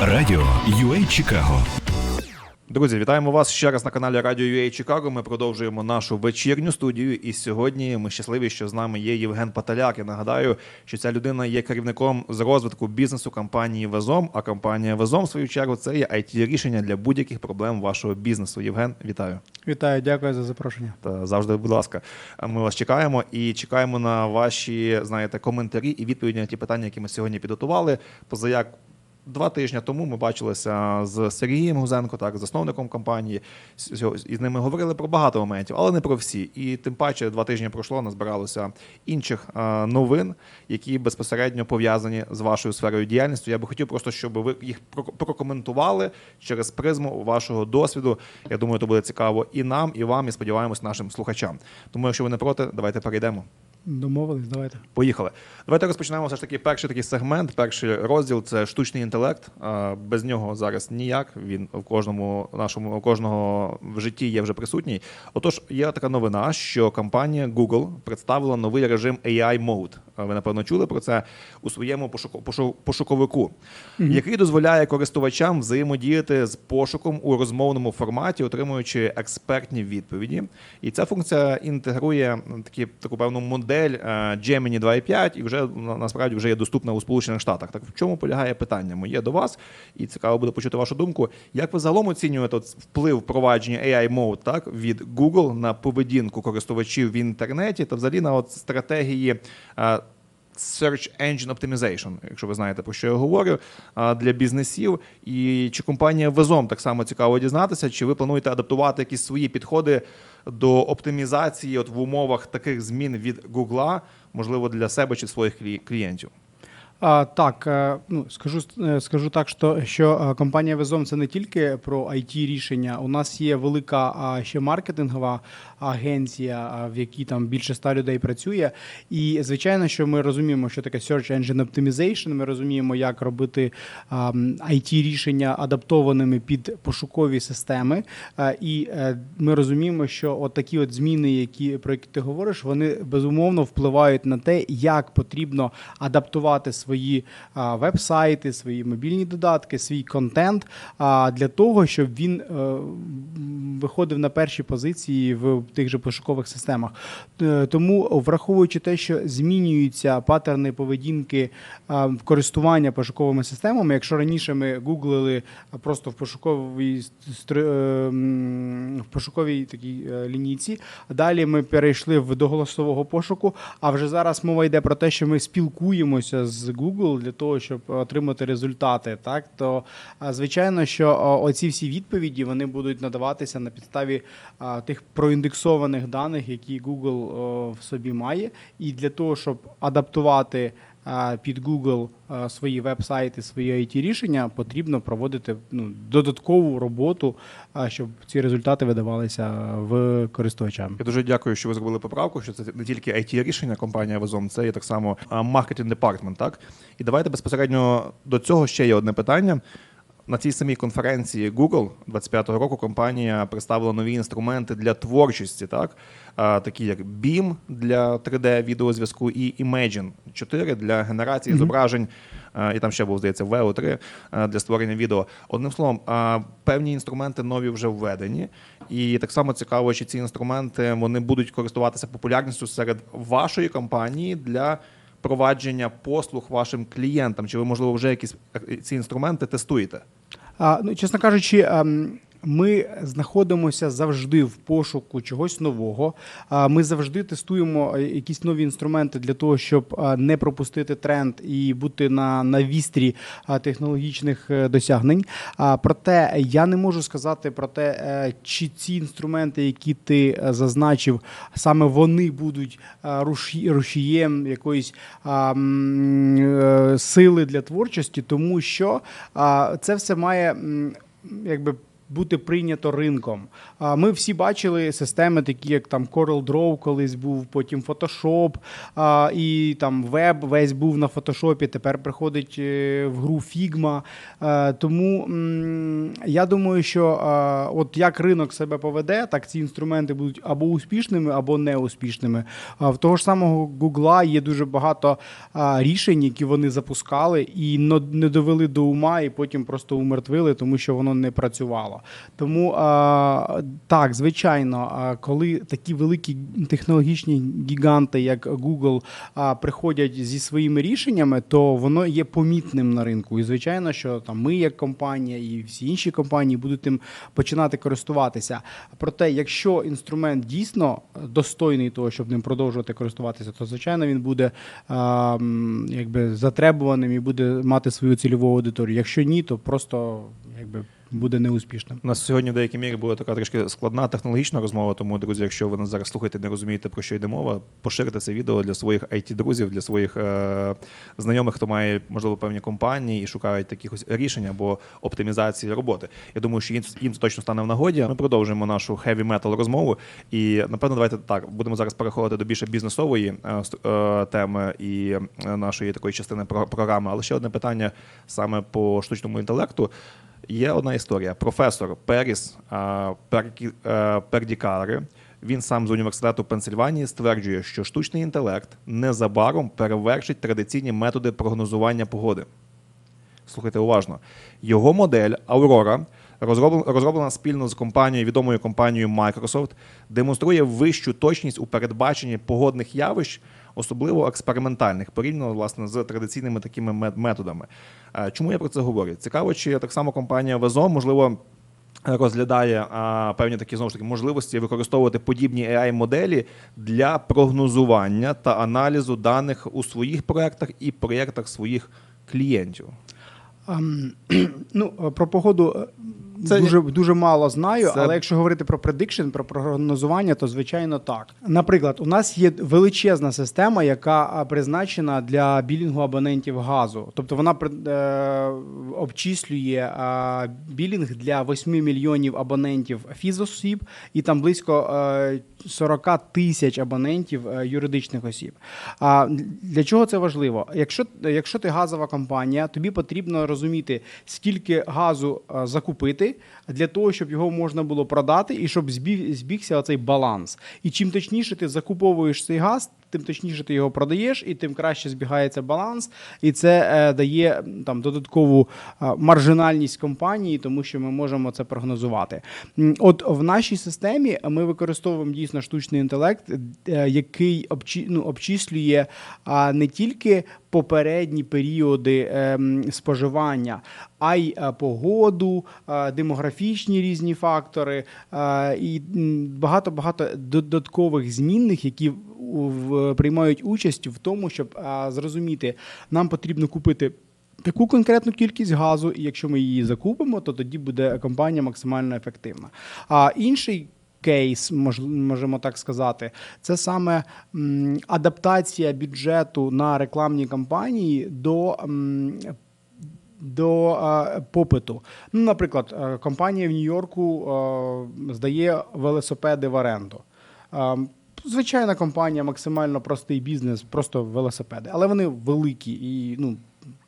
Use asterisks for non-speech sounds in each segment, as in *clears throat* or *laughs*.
Радіо UA Чикаго Друзі, вітаємо вас ще раз на каналі Радіо UA Чикаго. Ми продовжуємо нашу вечірню студію. І сьогодні ми щасливі, що з нами є Євген Паталяк. Я нагадаю, що ця людина є керівником з розвитку бізнесу компанії Везом. А компанія Везом, в свою чергу, це є it рішення для будь-яких проблем вашого бізнесу. Євген, вітаю. Вітаю, дякую за запрошення. Та завжди, будь ласка, ми вас чекаємо і чекаємо на ваші знаєте коментарі і відповіді на ті питання, які ми сьогодні підготували. Позаяк два тижні тому ми бачилися з Сергієм Гузенко, так засновником компанії. І з ними говорили про багато моментів, але не про всі. І тим паче два тижні пройшло, назбиралося інших е, новин, які безпосередньо пов'язані з вашою сферою діяльності. Я би хотів просто, щоб ви їх прокоментували через призму вашого досвіду. Я думаю, це буде цікаво і нам, і вам, і сподіваємось, нашим слухачам. Тому, якщо ви не проти, давайте перейдемо. Домовились, давайте. Поїхали. Давайте розпочнемо все ж таки перший такий сегмент, перший розділ це штучний інтелект. Без нього зараз ніяк. Він в кожному нашому у кожного в житті є вже присутній. Отож, є така новина, що компанія Google представила новий режим AI Mode. Ви напевно чули про це у своєму пошуку- пошу- пошуковику, який дозволяє користувачам взаємодіяти з пошуком у розмовному форматі, отримуючи експертні відповіді. І ця функція інтегрує такі таку певну модель е, Gemini 2.5 і вже насправді вже є доступна у Сполучених Штатах. Так в чому полягає питання моє до вас? І цікаво буде почути вашу думку. Як ви загалом оцінюєте вплив впровадження AI Mode так від Google на поведінку користувачів в інтернеті та взагалі на от стратегії? Search Engine Optimization, якщо ви знаєте, про що я говорю, для бізнесів. І чи компанія Везом так само цікаво дізнатися, чи ви плануєте адаптувати якісь свої підходи до оптимізації от в умовах таких змін від Google, можливо, для себе чи своїх клі- клієнтів? А, так, е, ну скажу е, скажу так, що, що е, компанія Везом це не тільки про it рішення. У нас є велика ще маркетингова агенція, в якій там більше ста людей працює. І звичайно, що ми розуміємо, що таке Search Engine Optimization, Ми розуміємо, як робити it рішення адаптованими під пошукові системи. І ми розуміємо, що от такі от зміни, які про які ти говориш, вони безумовно впливають на те, як потрібно адаптувати свої а, веб-сайти, свої мобільні додатки, свій контент а, для того, щоб він е, виходив на перші позиції в тих же пошукових системах. Е, Тому, враховуючи те, що змінюються паттерни поведінки а, користування пошуковими системами, якщо раніше ми гуглили просто в пошуковій е, в пошуковій такій е, лінійці, далі ми перейшли в до голосового пошуку. А вже зараз мова йде про те, що ми спілкуємося з Google для того, щоб отримати результати. Так то звичайно, що оці всі відповіді вони будуть надаватися на підставі тих проіндексованих даних, які Google в собі має, і для того, щоб адаптувати. Під Google свої веб-сайти, свої it рішення потрібно проводити ну, додаткову роботу, щоб ці результати видавалися в користувачам. Я дуже дякую, що ви зробили поправку, що це не тільки it рішення компанія Везом, це є так само маркетинг департмент. Так і давайте безпосередньо до цього ще є одне питання. На цій самій конференції Google 25-го року компанія представила нові інструменти для творчості, так такі як BIM для 3D відеозв'язку і Imagine 4 для генерації зображень. а, І там ще був здається VEO 3 а, для створення відео. Одним словом, певні інструменти нові вже введені, і так само цікаво, чи ці інструменти вони будуть користуватися популярністю серед вашої компанії для провадження послуг вашим клієнтам. Чи ви можливо вже якісь е, ці інструменти тестуєте? А, ну, чесно кажучи, ем, ми знаходимося завжди в пошуку чогось нового. Ми завжди тестуємо е, якісь нові інструменти для того, щоб не пропустити тренд і бути на, на вістрі технологічних е, досягнень. Проте я не можу сказати про те, е, чи ці інструменти, які ти зазначив, саме вони будуть рушієм якоїсь сили для творчості, тому що це все має якби бути прийнято ринком. А Ми всі бачили системи, такі як там Corel Draw колись був, потім Photoshop, і там веб весь був на Photoshop, тепер приходить е, в гру Figma. Е, Тому я думаю, що е, от як ринок себе поведе, так ці інструменти будуть або успішними, або неуспішними. В того ж самого Google є дуже багато рішень, які вони запускали і не довели до ума, і потім просто умертвили, тому що воно не працювало. Тому так, звичайно, коли такі великі технологічні гіганти, як Google, приходять зі своїми рішеннями, то воно є помітним на ринку. І звичайно, що там ми, як компанія, і всі інші компанії будуть тим починати користуватися. Проте, якщо інструмент дійсно достойний того, щоб ним продовжувати користуватися, то звичайно він буде якби затребуваним і буде мати свою цільову аудиторію. Якщо ні, то просто якби буде неуспішним. У нас сьогодні в деякій мірі була така трішки складна технологічна розмова. Тому, друзі, якщо ви нас зараз слухаєте, не розумієте про що йде мова, поширте це відео для своїх it друзів для своїх е- знайомих, хто має можливо певні компанії і шукають якихось рішень або оптимізації роботи. Я думаю, що їм, їм це точно стане в нагоді. Ми продовжуємо нашу heavy metal розмову. І напевно, давайте так будемо зараз переходити до більше бізнесової е, е, теми і е, нашої такої частини про- програми. Але ще одне питання саме по штучному інтелекту. Є одна історія. Професор Періс а, е, Пердікари. Він сам з університету Пенсильванії стверджує, що штучний інтелект незабаром перевершить традиційні методи прогнозування погоди. Слухайте уважно. Його модель розроблена, розроблена спільно з компанією, відомою компанією Microsoft, демонструє вищу точність у передбаченні погодних явищ, особливо експериментальних, порівняно власне з традиційними такими мет- методами. Е, Чому я про це говорю? Цікаво, чи так само компанія Везо, можливо. Розглядає а, певні такі знову ж таки можливості використовувати подібні AI-моделі для прогнозування та аналізу даних у своїх проєктах і проєктах своїх клієнтів. Ам, *clears throat* ну, е, про погоду е, Це дуже, дуже мало знаю, Це- але якщо говорити про предикшн, про прогнозування, то звичайно так. Наприклад, у нас є величезна система, яка призначена для білінгу абонентів газу. Тобто вона е, обчислює а, білінг для 8 мільйонів абонентів фізосіб і там близько е, 40 тисяч абонентів е, юридичних осіб. А для чого це важливо? Якщо, якщо ти газова компанія, тобі потрібно розуміти, скільки газу е, для того, щоб його можна було продати, і щоб збіг, збігся оцей баланс. І чим точніше ти закуповуєш цей газ, тим точніше ти його продаєш, і тим краще збігається баланс. І це е, дає там додаткову е, маржинальність компанії, тому що ми можемо це прогнозувати. От в нашій системі ми використовуємо дійсно штучний інтелект, е, який обчі, ну, обчислює а, не тільки попередні періоди ем, споживання, а й е, погоду, е, демографічні різні фактори е, і багато багато додаткових змінних, які приймають участь в тому, щоб зрозуміти, нам потрібно купити. Таку конкретну кількість газу, і якщо ми її закупимо, то тоді буде компанія максимально ефективна. А інший кейс, можемо так сказати, це саме адаптація бюджету на рекламні кампанії до. До е, попиту. Ну, наприклад, е, компанія в Нью-Йорку е, здає велосипеди в оренду. Е, звичайна компанія, максимально простий бізнес, просто велосипеди, але вони великі і ну.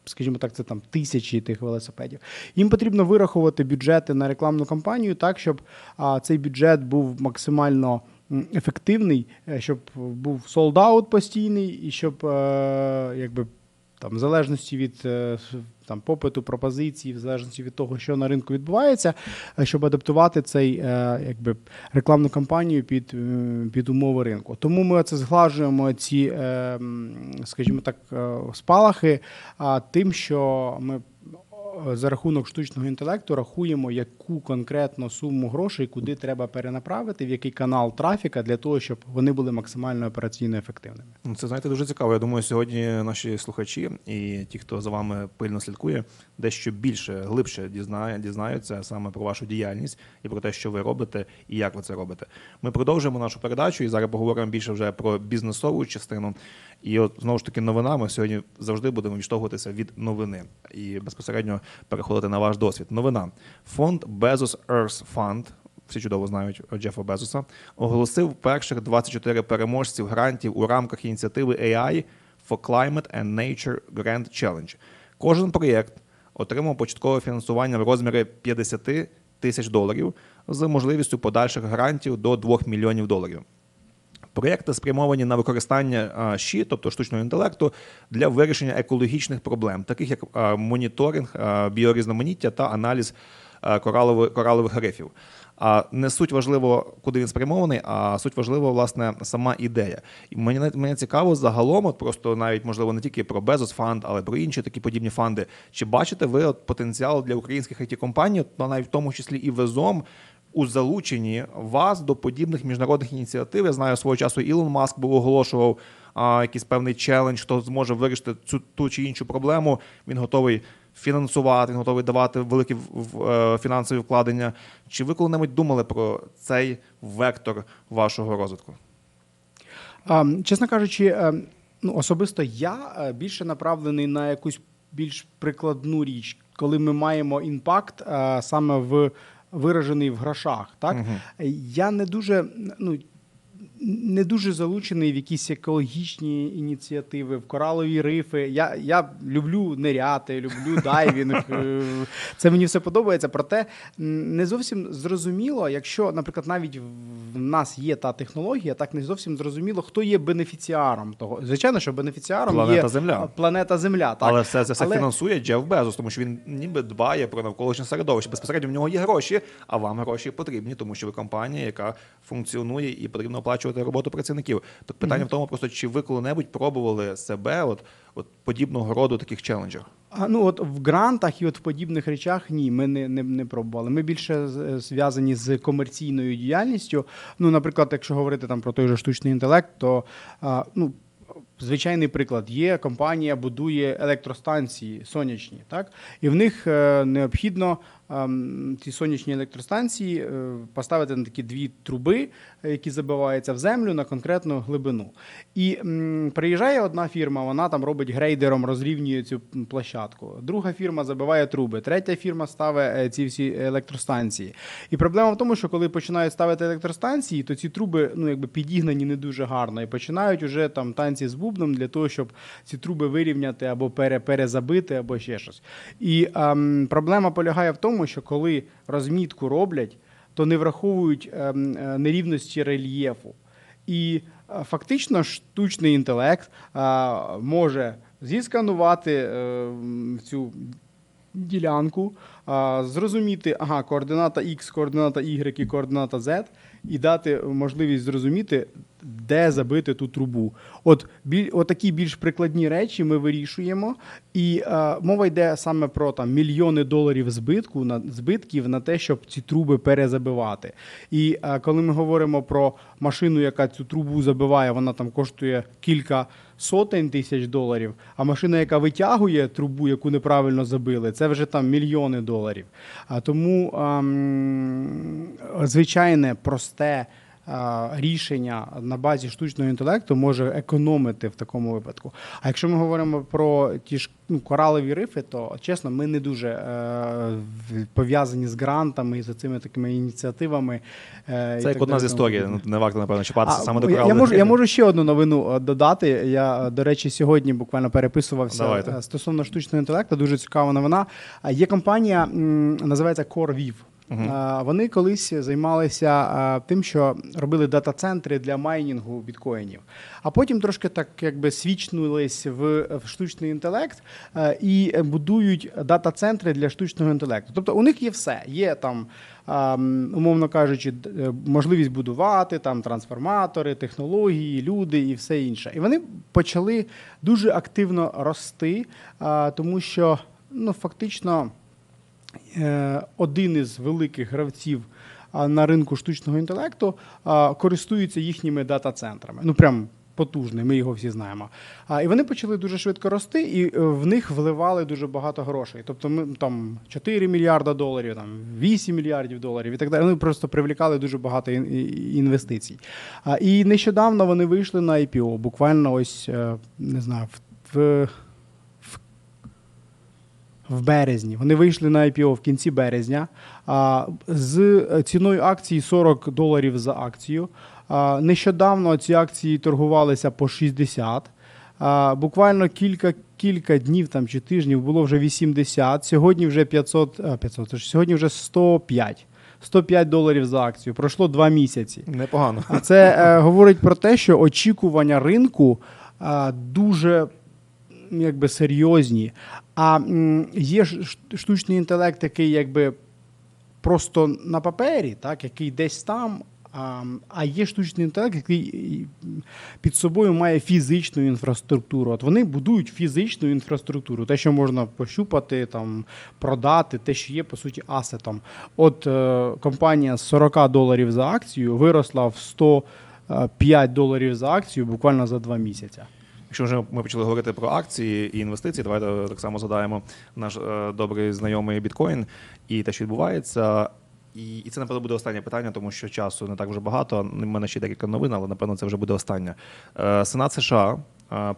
Скажімо так, це там тисячі тих велосипедів. Їм потрібно вирахувати бюджети на рекламну кампанію так, щоб а, цей бюджет був максимально ефективний, е, щоб був солд-аут постійний, і щоб е, якби там, в залежності від е, там, попиту, пропозиції, в залежності від того, що на ринку відбувається, е, щоб адаптувати цей е, якби, рекламну кампанію під, е, під умови ринку. Тому ми це зглажуємо ці, скажімо так, спалахи тим, що ми за рахунок штучного інтелекту рахуємо, яку конкретно суму грошей куди треба перенаправити, в який канал трафіка для того, щоб вони були максимально операційно ефективними. Ну, Це знаєте дуже цікаво. Я думаю, сьогодні наші слухачі і ті, хто за вами пильно слідкує, дещо більше, глибше дізнає, дізнаються саме про вашу діяльність і про те, що ви робите і як ви це робите. Ми продовжуємо нашу передачу і зараз поговоримо більше вже про бізнесову частину. І от знову ж таки новина. Ми сьогодні завжди будемо відштовхуватися від новини і безпосередньо переходити на ваш досвід. Новина. Фонд Bezos Earth Fund, всі чудово знають Джефа Безоса, оголосив перших 24 переможців грантів у рамках ініціативи AI for Climate and Nature Grant Challenge. Кожен проєкт отримав початкове фінансування в розмірі 50 тисяч доларів з можливістю подальших грантів до 2 мільйонів доларів. Проєкти спрямовані на використання ЩІ, тобто штучного інтелекту, для вирішення екологічних проблем, таких як моніторинг біорізноманіття та аналіз коралових, коралових рифів. А не суть важливо, куди він спрямований, а суть важливо, власне, сама ідея. І мені мені цікаво загалом, от просто навіть можливо не тільки про Безос фанд, але про інші такі подібні фанди. Чи бачите ви от потенціал для українських it компаній, ну, навіть в тому числі і везом, у залученні вас до подібних міжнародних ініціатив. Я знаю, свого часу Ілон Маск був оголошував а, якийсь певний челендж, хто зможе вирішити цю ту чи іншу проблему. Він готовий фінансувати, готовий давати великі е, фінансові вкладення. Чи ви коли-небудь думали про цей вектор вашого розвитку? Чесно кажучи, е, ну особисто я е, більше направлений на якусь більш прикладну річ, коли ми маємо імпакт саме в виражений в грошах. Так я не дуже ну. Не дуже залучений в якісь екологічні ініціативи, в коралові рифи. Я, я люблю ниряти, люблю *laughs* дайвінг. е, Це мені все подобається. Проте не зовсім зрозуміло, якщо, наприклад, навіть в нас є та технологія, так не зовсім зрозуміло, хто є бенефіціаром того. Звичайно, що бенефіціаром Планета є Земля. планета Земля. Так? Але все це все Але- фінансує Джеф Безос, тому що він ніби дбає про навколишнє середовище. Безпосередньо в нього є гроші, а вам гроші потрібні, тому що ви компанія, яка функціонує і потрібно оплачувати роботу працівників. Так питання в тому, просто чи ви коли-небудь пробували себе от, от подібного роду таких челенджах? А, ну от в грантах і от в подібних речах ні, ми не, не, не пробували. Ми більше зв'язані з комерційною діяльністю. Ну, наприклад, якщо говорити там про той же штучний інтелект, то а, ну. Звичайний приклад є компанія будує електростанції сонячні, так і в них е, необхідно ці сонячні електростанції е, поставити на такі дві труби, е, які забиваються в землю на конкретну глибину. І приїжджає одна фірма, вона там робить грейдером, розрівнює цю площадку. Друга фірма забиває труби, третя фірма ставить е, ці всі електростанції. І проблема в тому, що коли починають ставити електростанції, то ці труби ну якби підігнані не дуже гарно і починають уже там танці з бубном для того, щоб ці труби вирівняти або перезабити, або ще щось. І ем, проблема полягає в тому, що коли розмітку роблять, то не враховують ем, е, нерівності рельєфу. І е, фактично штучний інтелект е, може зісканувати цю ділянку, зрозуміти, ага, координата X, координата Y і координата Z, і дати можливість зрозуміти, де забити ту трубу. От, біль, от такі більш прикладні речі ми вирішуємо. І е, мова йде саме про там, мільйони доларів збитку, на, збитків на те, щоб ці труби перезабивати. І е, коли ми говоримо про машину, яка цю трубу забиває, вона там коштує кілька сотень тисяч доларів, а машина, яка витягує трубу, яку неправильно забили, це вже там мільйони доларів. А тому ем, звичайне просте. А, Рішення на базі штучного інтелекту може економити в такому випадку. А якщо ми говоримо про ті ж ну, коралові рифи, то чесно, ми не дуже е, пов'язані з грантами і з цими такими ініціативами. е, і Це як так одна далі, з історій. Не варто, напевно, чіпатися А, саме до я- я, коралових можу, я можу ще одну новину е, додати. Я, е, до речі, сьогодні буквально переписувався Давайте. е, стосовно штучного інтелекту. Дуже цікава новина. Є компанія, називається CoreViv. Е, Вони колись займалися тим, що робили дата-центри для майнінгу біткоїнів. А потім трошки так якби свічнулись в, штучний інтелект і будують дата-центри для штучного інтелекту. Тобто у них є все. Є там, умовно кажучи, е, можливість будувати там трансформатори, технології, люди і все інше. І вони почали дуже активно рости, тому що ну, фактично один із великих гравців на ринку штучного інтелекту користується їхніми дата-центрами. Ну прям потужний, ми його всі знаємо. А, і вони почали дуже швидко рости, і е, в них вливали дуже багато грошей. Тобто ми там 4 мільярда доларів, там 8 мільярдів доларів і так далі. Вони просто привлікали дуже багато інвестицій. А, і нещодавно вони вийшли на IPO, буквально ось е, не знаю, в, в березні. Вони вийшли на IPO в кінці березня а, з ціною акції 40 доларів за акцію. А, Нещодавно ці акції торгувалися по 60. А, Буквально кілька, кілька днів там, чи тижнів було вже 80. Сьогодні вже 500, а, 500 тож сьогодні вже 105. 105 доларів за акцію. Пройшло два місяці. Непогано. А це е, говорить про те, що очікування ринку е, дуже якби серйозні. А є ж штучний інтелект, який якби просто на папері, так, який десь там. А, є штучний інтелект, який під собою має фізичну інфраструктуру. От вони будують фізичну інфраструктуру, те, що можна пощупати, там, продати, те, що є по суті асетом. От е, компанія з 40 доларів за акцію виросла в 105 доларів за акцію буквально за два місяці. Якщо вже ми почали говорити про акції і інвестиції, давайте так само згадаємо наш е, добрий знайомий біткоін і те, що відбувається. І, це, напевно, буде останнє питання, тому що часу не так вже багато. У мене ще декілька новин, але напевно це вже буде останнє. Е, Сенат США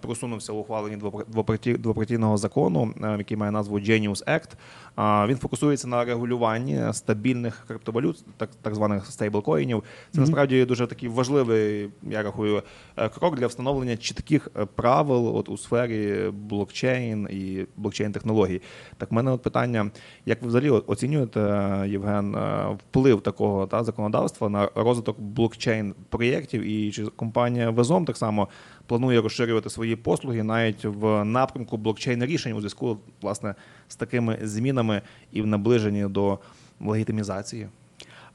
просунувся у ухваленні двопар- двопартійного закону, е, який має назву Genius Act. А, Він фокусується на регулюванні стабільних криптовалют, так, так званих стейблкоїнів. Це насправді дуже такий важливий, я рахую, е, крок для встановлення чітких е, правил от у сфері блокчейн і блокчейн-технологій. Так, в мене от питання: як ви взагалі оцінюєте, е, Євген, е, вплив такого та законодавства на розвиток блокчейн проєктів, і чи компанія Везом так само планує розширювати свої послуги навіть в напрямку блокчейн рішень у зв'язку власне з такими змінами і в наближенні до легітимізації?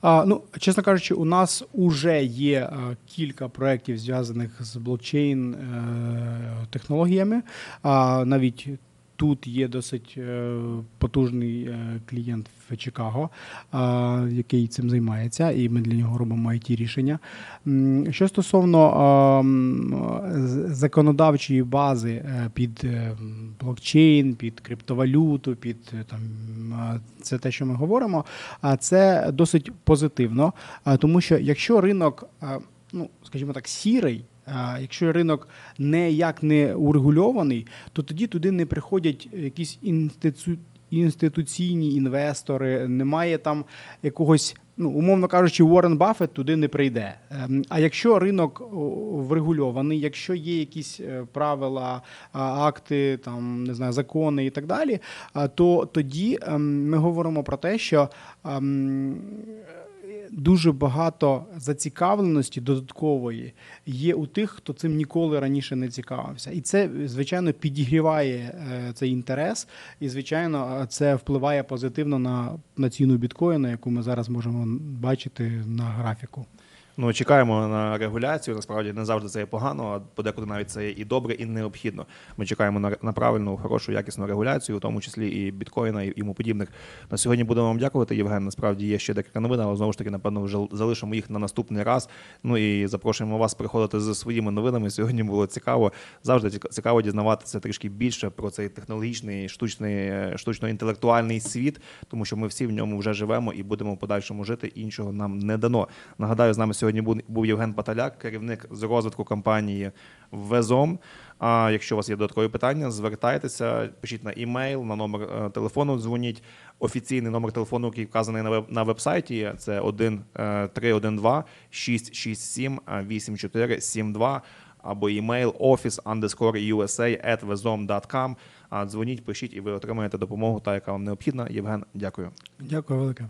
А, ну, чесно кажучи, у нас вже є а, кілька проєктів, зв'язаних з блокчейн е, технологіями. А навіть тут є досить е, потужний е, клієнт в Чикаго, який цим займається, і ми для нього робимо it рішення. Що стосовно законодавчої бази е, під е, блокчейн, під криптовалюту, під е, там це те, що ми говоримо, це досить позитивно, тому що якщо ринок, ну скажімо так, сірий. Якщо ринок ніяк не урегульований, то тоді туди не приходять якісь інститу... інституційні інвестори, немає там якогось, ну умовно кажучи, Уоррен Баффет туди не прийде. Ем, А якщо ринок врегульований, якщо є якісь е, правила, акти, там не знаю, закони і так далі, то тоді ем, ми говоримо про те, що ем, дуже багато зацікавленості додаткової є у тих, хто цим ніколи раніше не цікавився. І це, звичайно, підігріває е, цей інтерес, і, звичайно, е, це впливає позитивно на, на ціну біткоїна, яку ми зараз можемо бачити на графіку. Ну, чекаємо на регуляцію. Насправді не завжди це є погано, а подекуди навіть це є і добре, і необхідно. Ми чекаємо на, на правильну, хорошу, якісну регуляцію, у тому числі і біткоїна, і йому подібних. На сьогодні будемо вам дякувати, Євген. Насправді є ще декілька новин, але знову ж таки, напевно, вже залишимо їх на наступний раз. Ну і запрошуємо вас приходити з своїми новинами. Сьогодні було цікаво. Завжди ціка- цікаво дізнаватися трішки більше про цей технологічний, штучний, штучно-інтелектуальний світ, тому що ми всі в ньому вже живемо і будемо в подальшому жити. Іншого нам не дано. Нагадаю, з нами сьогодні був, був Євген Паталяк, керівник з розвитку компанії Везом. А якщо у вас є додаткові питання, звертайтеся, пишіть на імейл, на номер е, телефону, дзвоніть. Офіційний номер телефону, який вказаний на веб на вебсайті, це 1 е, 312 667 8472 або імейл office underscore USA at vezom.com. Дзвоніть, пишіть, і ви отримаєте допомогу, та яка вам необхідна. Євген, дякую. Дякую велике.